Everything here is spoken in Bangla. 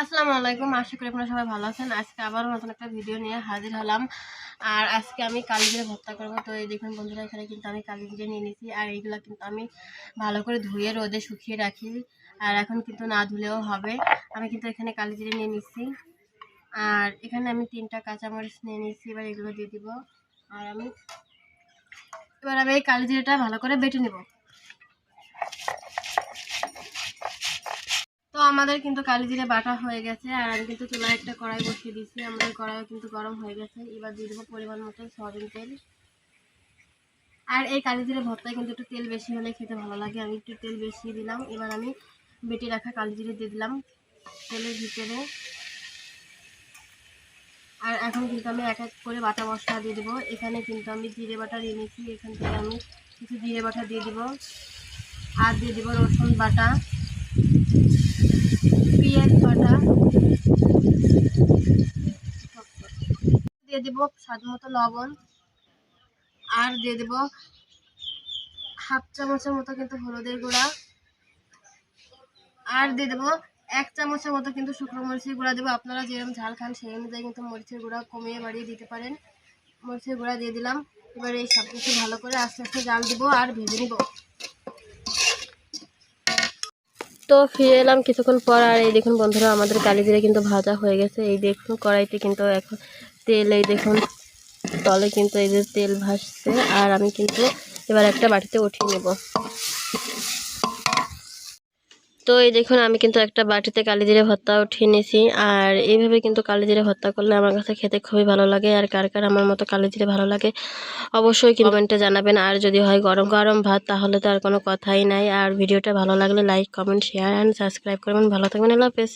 আসসালামু আলাইকুম, আশা করি আপনারা সবাই ভালো আছেন। আজকে আবারও নতুন একটা ভিডিও নিয়ে হাজির হলাম। আর আজকে আমি কালিজিরে ভর্তা করব। তো এই দেখুন বন্ধুরা, এখানে কিন্তু আমি কালিজিরে নিয়ে নিয়েছি আর এইগুলো কিন্তু আমি ভালো করে ধুয়ে, রোদে শুকিয়ে রাখি। আর এখন কিন্তু না ধুলেও হবে। আমি কিন্তু এখানে কালিজিরে নিয়ে নিচ্ছি আর এখানে আমি তিনটা কাঁচামরিচ নিয়ে নিচ্ছি এবার এগুলো দিয়ে দিব। আর আমি এবার আমি এই কালিজিরেটা ভালো করে বেটে নেব। আমাদের কিন্তু কালি জিরে বাটা হয়ে গেছে, আর আমি কিন্তু চুলায় একটা কড়াই বসিয়ে দিচ্ছি আমাদের কড়াইও কিন্তু গরম হয়ে গেছে। এবার দিয়ে দেবো পরিমাণ মতো সয়াবিন তেল। আর এই কালি জিরে ভর্তায় কিন্তু একটু তেল বেশি হলে খেতে ভালো লাগে। আমি একটু তেল বেশি দিলাম। এবার আমি বেটে রাখা কালি জিরে দিয়ে দিলাম তেলের ভিতরে। আর এখন কিন্তু আমি এক এক করে বাটা মশলা দিয়ে দেবো। এখানে কিন্তু আমি জিরে বাটা দিয়ে নিয়েছি। এখান থেকে আমি কিছু জিরে বাটা দিয়ে দিব। আর দিয়ে দেবো রসুন বাটা। পেঁয়াজ বাটা। দিয়ে দেব স্বাদ মতো লবণ। আর দিয়ে দেব হাফ চামচের মতো কিন্তু হলুদের গুঁড়া। আর দিয়ে দেবো এক চামচের মতো কিন্তু শুকনো মরিচের গুঁড়া দেবো। আপনারা যেরকম ঝাল খান সেই অনুযায়ী কিন্তু মরিচের গুঁড়া কমিয়ে বাড়িয়ে দিতে পারেন। মরিচের গুঁড়া দিয়ে দিলাম। এবার এই সব কিছু ভালো করে আস্তে আস্তে জাল দেবো আর ভেজে নিব। তো ফিরে এলাম কিছুক্ষণ পর আর এই দেখুন বন্ধুরা, আমাদের কালিজিরা কিন্তু ভাজা হয়ে গেছে। এই দেখুন কড়াইতে কিন্তু এখন তেল, এই দেখুন তলে কিন্তু এই যে তেল ভাসছে। আর আমি কিন্তু এবার একটা বাটিতে উঠিয়ে নেব। তো এই দেখুন, আমি কিন্তু একটা বাটিতে কালি জিরে ভর্তা উঠিয়ে নিয়েছি। আর এইভাবে কিন্তু কালি জিরে ভর্তা করলে আমার কাছে খেতে খুবই ভালো লাগে আর কার কার আমার মতো কালি জিরে ভালো লাগে অবশ্যই কমেন্টে জানাবেন। আর যদি হয় গরম গরম ভাত, তাহলে তো আর কোনো কথাই নাই। আর ভিডিওটা ভালো লাগলে like, comment share and subscribe করবেন। ভালো থাকবেন, আল্লাহ হাফেজ।